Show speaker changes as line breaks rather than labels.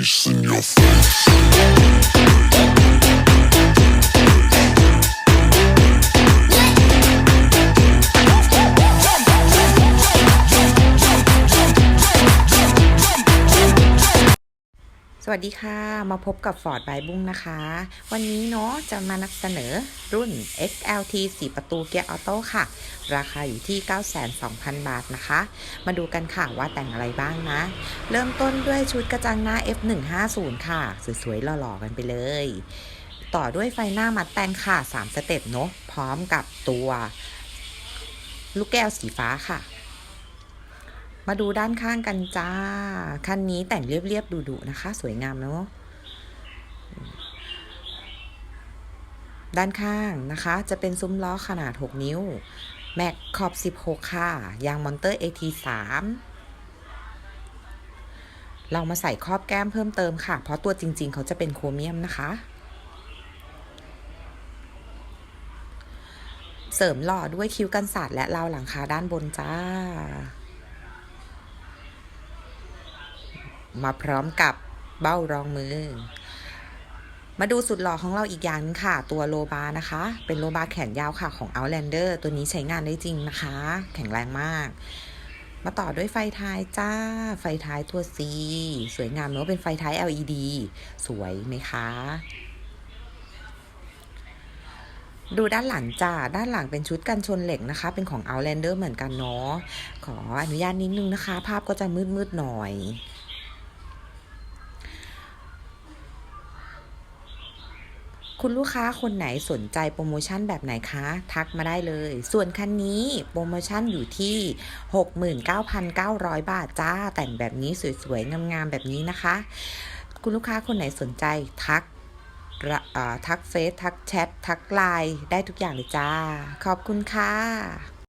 face in your face.
วัสดีค่ะ มาพบกับ Ford b บ b ุ้งนะคะ วันนี้เนาะจะมานำเสนอรุ่น XLT 4 ประตูเกียร์ออโต้ค่ะ ราคาอยู่ที่ 9,200,000 บาทนะคะ มาดูกันค่ะว่าแต่งอะไรบ้างนะ เริ่มต้นด้วยชุดกระจังหน้า F150 ค่ะ สวยๆหล่อๆกันไปเลย ต่อด้วยไฟหน้ามัดแตนค่ะ 3 สเต็ปเนาะพร้อมกับตัว ลูกแก้วสีฟ้าค่ะ มาดูด้านข้างกันจ้า คันนี้แต่งเรียบๆดุๆนะคะ สวยงามเนาะด้านข้างนะคะ จะเป็นซุ้มล้อขนาด 6 นิ้ว แม็กขอบ 16 ค่ะ ยางมอนเตอร์ AT3 เรามาใส่ครอบแก้มเพิ่มเติมค่ะ เพราะตัวจริง ๆ เขาจะเป็นโครเมียมนะคะ เสริมหล่อด้วยคิ้วกันศาสตร์และราวหลังคาด้านบนจ้า มาพร้อมกับเบ้ารองมือ มาดูสุดหล่อของเราอีกอย่างนึงค่ะ ตัวโลบานะคะ เป็นโลบาแขนยาวค่ะของ Outlander ตัวนี้ใช้งานได้จริงนะคะ แข็งแรงมากมาต่อด้วยไฟท้ายจ้า ไฟท้ายตัว C สวยงามเนอะเป็นไฟท้าย LED สวยไหมคะ ดูด้านหลังจ้า ด้านหลังเป็นชุดกันชนเหล็กนะคะ เป็นของ Outlander เหมือนกันเนาะ ขออนุญาตนิดนึงนะคะ ภาพก็จะมืดๆหน่อย คุณลูกค้าคนไหนสนใจโปรโมชั่นแบบไหนคะ ทักมาได้เลย ส่วนคันนี้โปรโมชั่นอยู่ที่ 69,900 บาทจ้า แต่งแบบนี้สวยๆ งามๆ แบบนี้นะคะ คุณลูกค้าคนไหนสนใจทักทักเฟซทักแชททักไลน์ได้ทุกอย่างเลยจ้า ขอบคุณค่ะ